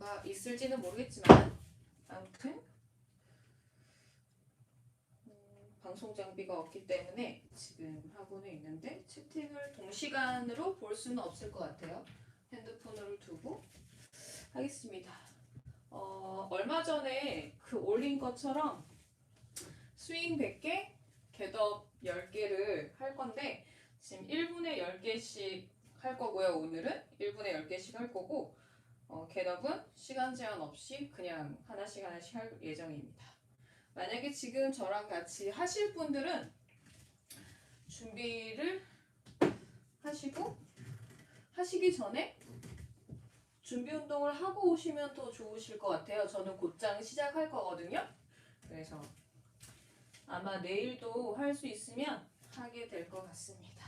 바가 있을지는 모르겠지만 아무튼 음, 방송 장비가 없기 때문에 지금 하고는 있는데 채팅을 동시간으로 볼 수는 없을 것 같아요. 핸드폰을 두고 하겠습니다. 어, 얼마 전에 그 올린 것처럼 스윙 100개, 겟업 10개를 할 건데 지금 1분에 10개씩 할 거고요. 오늘은 1분에 10개씩 할 거고 어, 겟업은 시간 제한 없이 그냥 하나씩 하나씩 할 예정입니다. 만약에 지금 저랑 같이 하실 분들은 준비를 하시고 하시기 전에 준비 운동을 하고 오시면 더 좋으실 것 같아요. 저는 곧장 시작할 거거든요. 그래서 아마 내일도 할 수 있으면 하게 될 것 같습니다.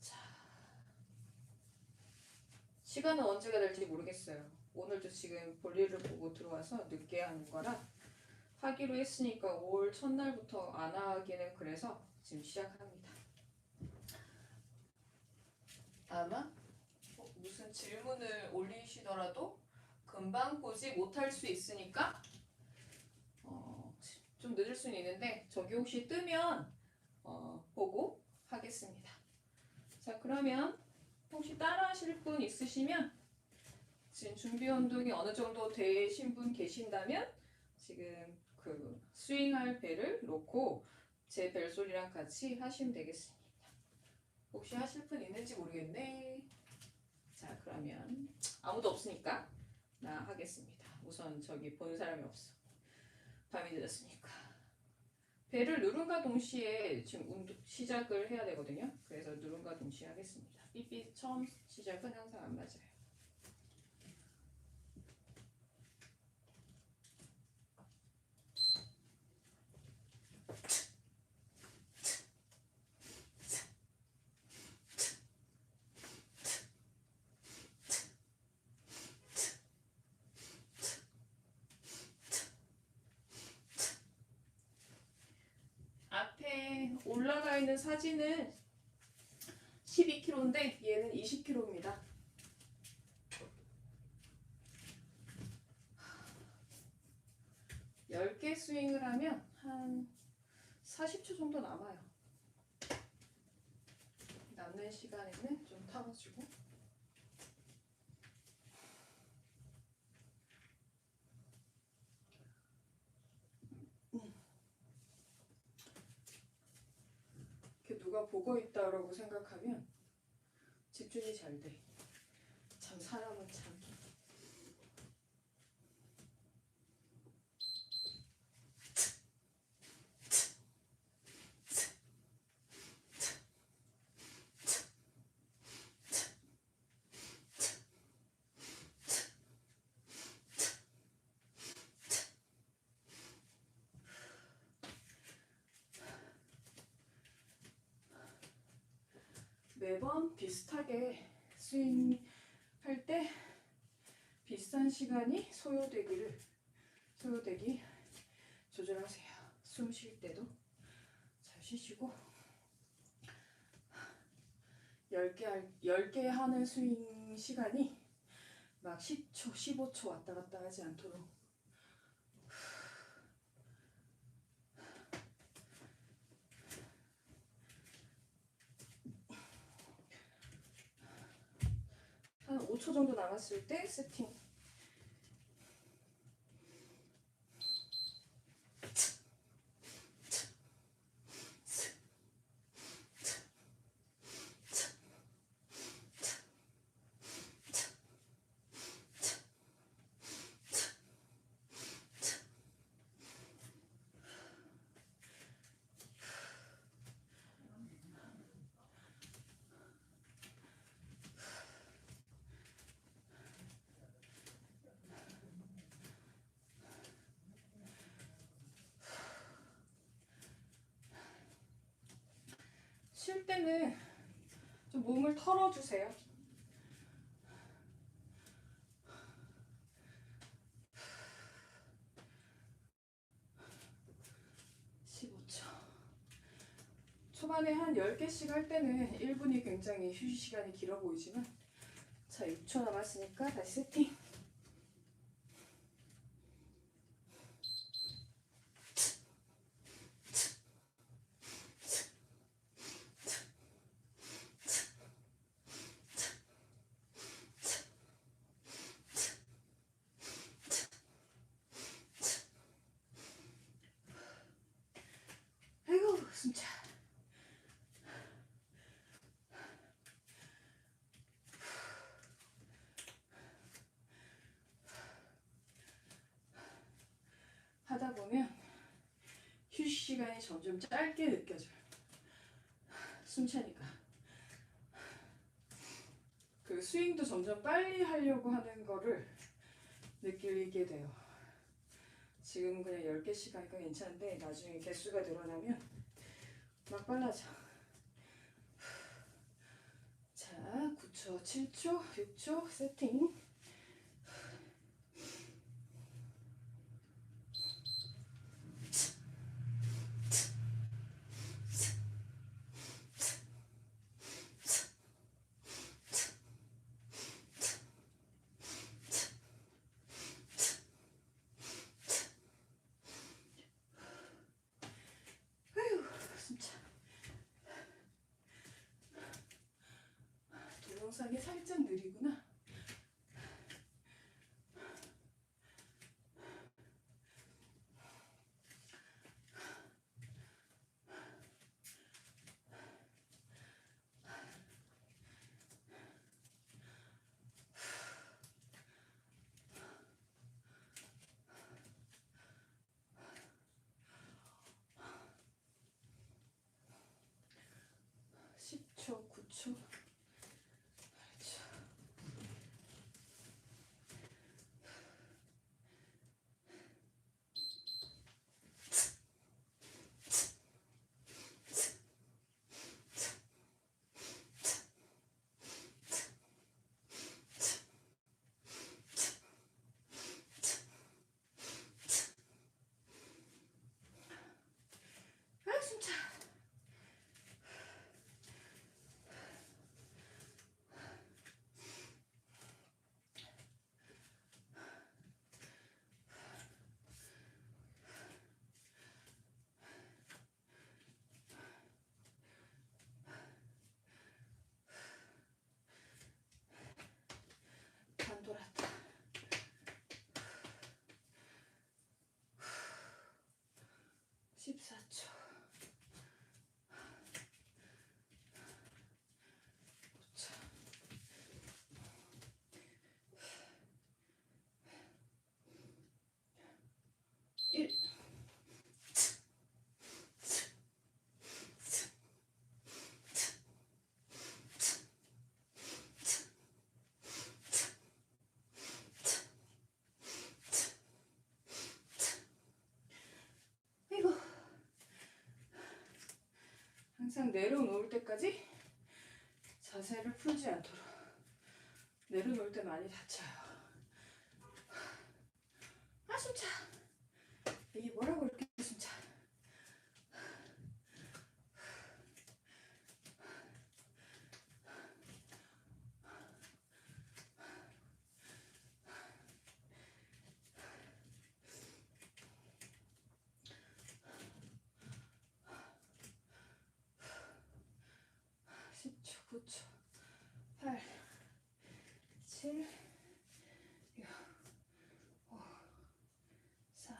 자, 시간은 언제가 될지 모르겠어요. 오늘도 지금 볼일을 보고 들어와서 늦게 하는 거라 하기로 했으니까 5월 첫날부터 안 하기는 그래서 지금 시작합니다. 아마 어, 무슨 질문을 올리시더라도 금방 보지 못할 수 있으니까 어, 좀 늦을 수는 있는데 저기 혹시 뜨면 어, 보고 하겠습니다. 자 그러면 혹시 따라 하실 분 있으시면 지금 준비 운동이 어느 정도 되신 분 계신다면 지금 그 스윙할 배를 놓고 제 벨소리랑 같이 하시면 되겠습니다. 혹시 하실 분 있는지 모르겠네. 자 그러면 아무도 없으니까 나 하겠습니다. 우선 저기 보는 사람이 없어. 밤이 늦었으니까. 배를 누른과 동시에 지금 운동 시작을 해야 되거든요. 그래서 누른과 동시에 하겠습니다. 삐삐 처음 시작은 항상 안 맞아요. 앞에 올라가 있는 사진은 12kg인데 얘는 20kg입니다. 열 개 스윙을 하면 한 40초 정도 남아요. 남는 시간에는 좀 타가지고 보고 있다라고 생각하면 집중이 잘 돼. 참 사람은 참. 매번 비슷하게 스윙할 때 비슷한 시간이 소요되기를 소요되기 조절하세요. 숨 쉴 때도 잘 쉬시고 10개, 할, 10개 하는 스윙 시간이 막 10초, 15초 왔다 갔다 하지 않도록 5초 정도 남았을 때 세팅. 쉴 때는 좀 몸을 털어주세요. 초반에 한 10개씩 할 때는 1분이 굉장히 휴식 시간이 길어 보이지만 자 6초 남았으니까 다시 세팅 하다 보면 휴식 시간이 점점 짧게 느껴져요. 숨 차니까. 그 스윙도 점점 빨리 하려고 하는 거를 느끼게 돼요. 지금은 그냥 10개씩 하니까 괜찮은데 나중에 개수가 늘어나면 막 빨라져. 자, 9초, 7초, 6초 세팅. 십사 초. 자. 일. 이거 항상 내려놓을 때까지 자세를 풀지 않도록 내려놓을 때 많이 다쳐요. 아 숨차. 이게 뭐라고 이렇게 숨차. 십초 9초, 8, 7, 6, 5, 4,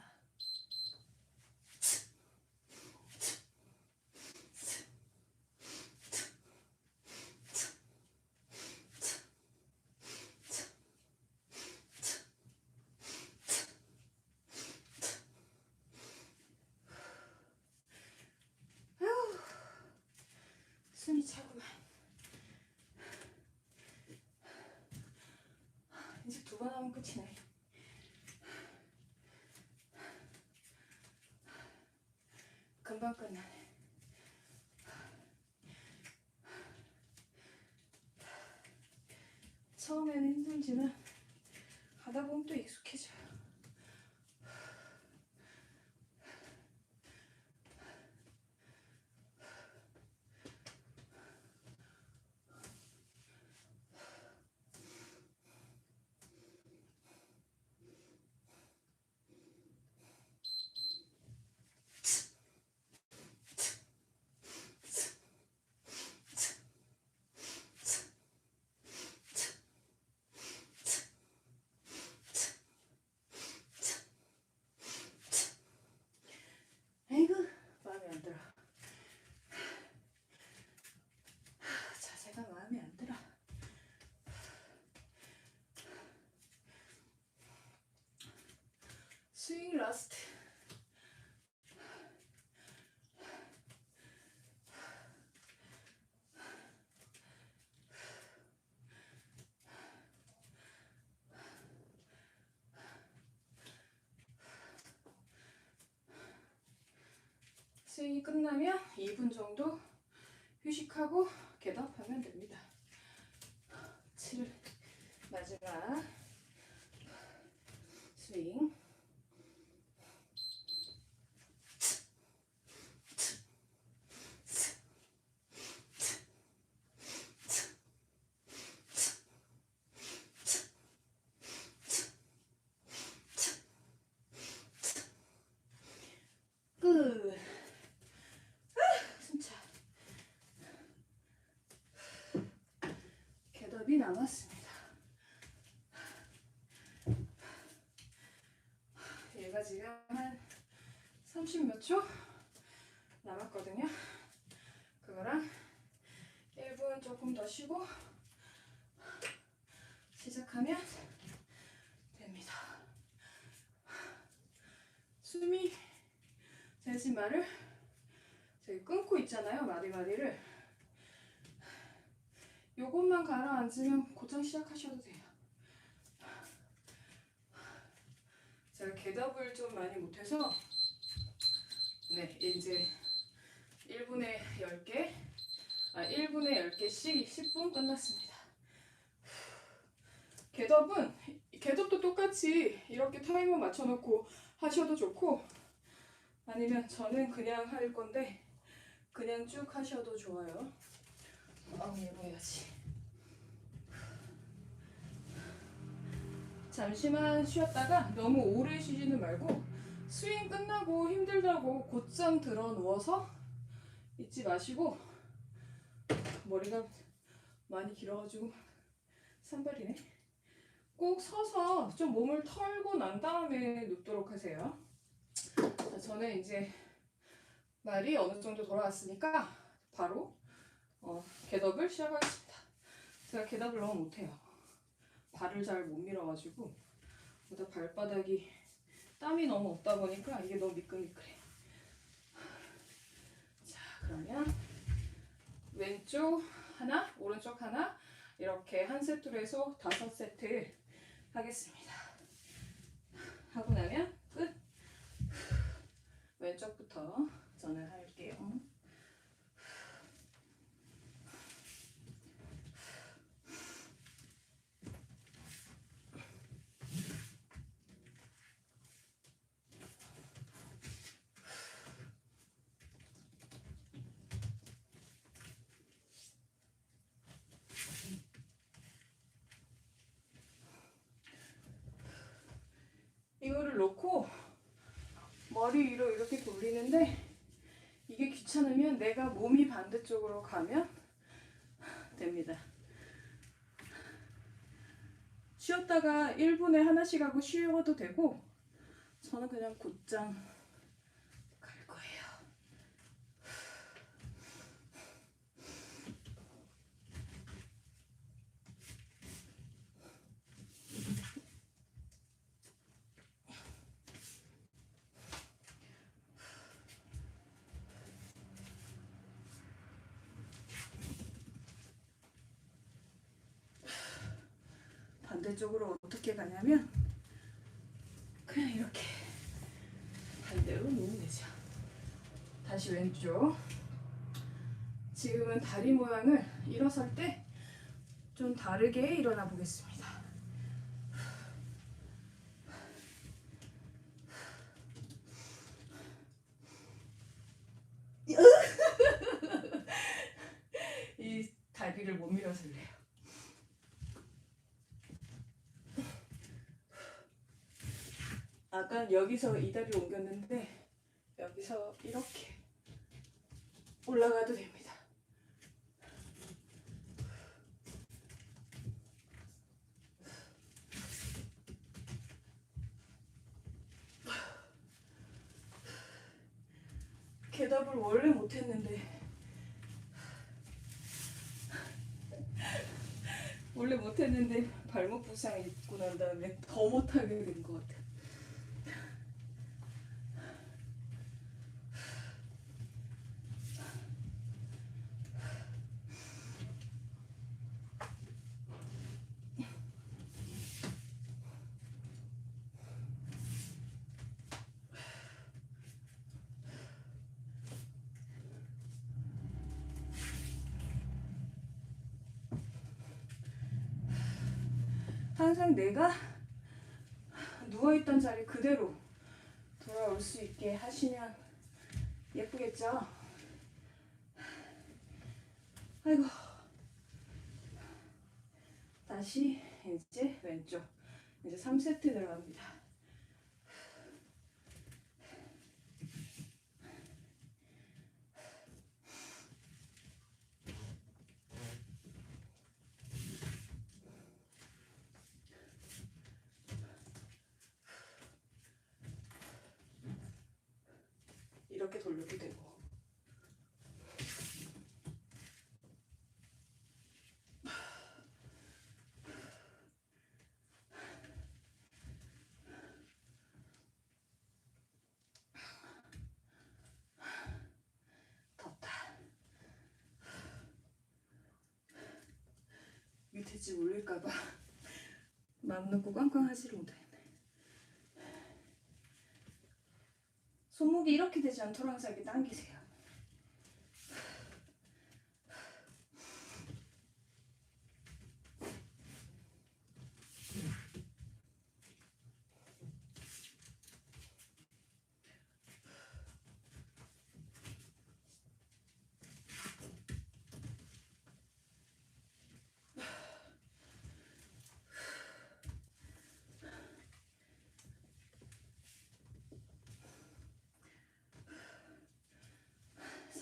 숨이 차구만. 이제 두 번 하면 끝이네. 금방 끝나네. 처음에는 힘들지만 하다 보면 또 익숙해져 스윙 라스트 스윙이 끝나면 2분 정도 휴식하고 개답하면 됩니다. 7 마지막 끝. 아, 숨차. 겟업이 남았습니다. 얘가 지금 한 30몇 초 남았거든요. 그거랑 1분 조금 더 쉬고 시작하면 됩니다. 숨이 말을 저기 끊고 있잖아요 마디마디를. 요것만 가라앉으면 곧장 시작하셔도 돼요. 제가 겟업을 좀 많이 못해서 네 이제 1분에 10개 아 1분에 10개씩 10분 끝났습니다. 겟업은 겟업도 똑같이 이렇게 타이머 맞춰놓고 하셔도 좋고 아니면 저는 그냥 할 건데 그냥 쭉 하셔도 좋아요. 아, 해야지. 잠시만 쉬었다가 너무 오래 쉬지는 말고 스윙 끝나고 힘들다고 곧장 들어 누워서 잊지 마시고 머리가 많이 길어가지고 산발이네. 꼭 서서 좀 몸을 털고 난 다음에 눕도록 하세요. 자, 저는 이제 말이 어느 정도 돌아왔으니까 바로 어, 겟업을 시작하겠습니다. 제가 겟업을 너무 못해요. 발을 잘 못 밀어가지고 보다 발바닥이 땀이 너무 없다 보니까 이게 너무 미끌미끌해. 자 그러면 왼쪽 하나, 오른쪽 하나 이렇게 한 세트로 해서 다섯 세트 하겠습니다. 하고 나면 끝. 왼쪽부터 저는 할게요. 이거를 놓고 머리 위로 이렇게 돌리는데 이게 귀찮으면 내가 몸이 반대쪽으로 가면 됩니다. 쉬었다가 1분에 하나씩 하고 쉬어도 되고 저는 그냥 곧장 반대쪽으로 어떻게 가냐면 그냥 이렇게 반대로 놓으면 되죠. 다시 왼쪽. 지금은 다리 모양을 일어설 때 좀 다르게 일어나 보겠습니다. 이 다리를 못 밀어서 그래요. 아까 여기서 이 다리를 옮겼는데 여기서 이렇게 올라가도 됩니다. 겟업을 원래 못했는데 원래 못했는데 발목 부상 입고 난 다음에 더 못하게 된 것 같아. 내가 누워있던 자리 그대로 돌아올 수 있게 하시면 예쁘겠죠? 아이고. 다시 이제 왼쪽. 이제 3세트 들어갑니다. 이렇게 돌려도 되고. 덥다. 집 올릴까봐 마음 놓고 꽝꽝 하지를 못하겠네. 손목이 이렇게 되지 않도록 항상 이렇게 당기세요.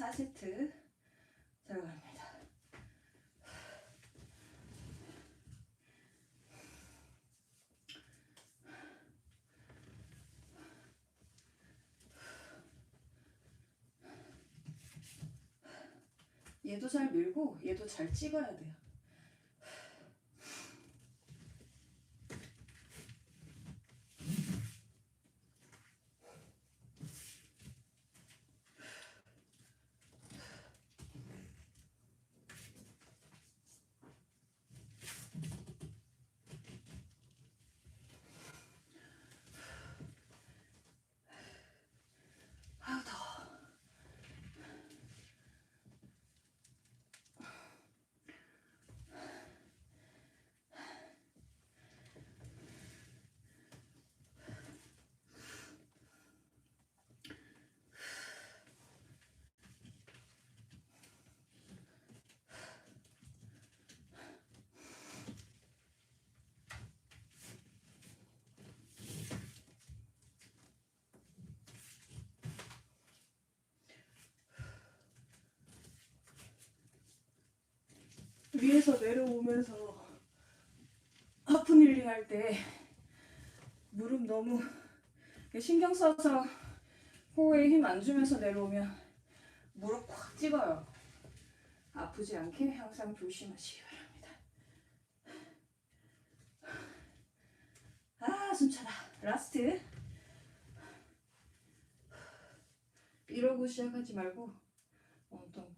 사 세트 들어갑니다. 얘도 잘 밀고 얘도 잘 찍어야 돼요. 위에서 내려오면서 하프 힐링 할 때 무릎 너무 신경 써서 호에 힘 안 주면서 내려오면 무릎 확 찍어요. 아프지 않게 항상 조심하시기 바랍니다. 아 숨차다. 라스트. 이러고 시작하지 말고 엉뚱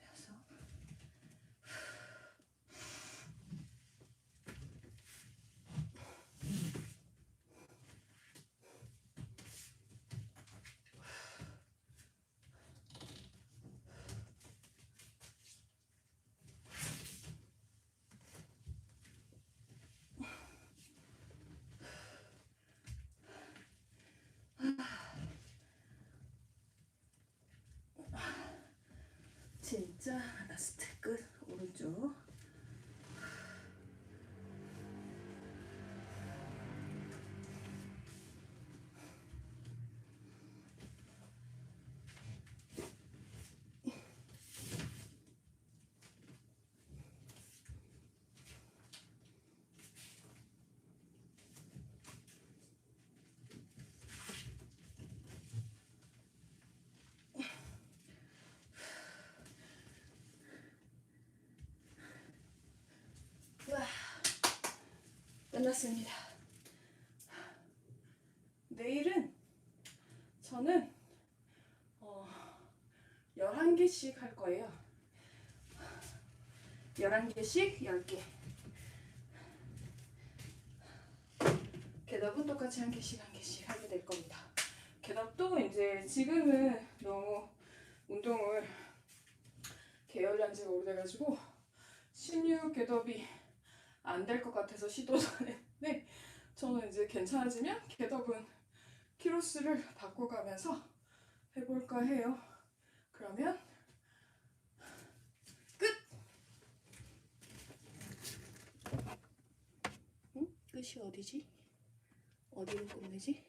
해서 진짜 라스트 끝. 오른쪽 끝났습니다. 내일은 저는 어, 11개씩 할 거예요. 11개씩 10개. 개답은 똑같이 한 개씩 한 개씩 하게 될 겁니다. 개답도 이제 지금은 너무 운동을 게을리 한 지가 오래돼가지고 16 개답이 안 될 것 같아서 시도도 안 했는데 저는 이제 괜찮아지면 개덕은 키로수를 바꿔가면서 해볼까 해요. 그러면 끝이 어디지? 어디로 끝내지?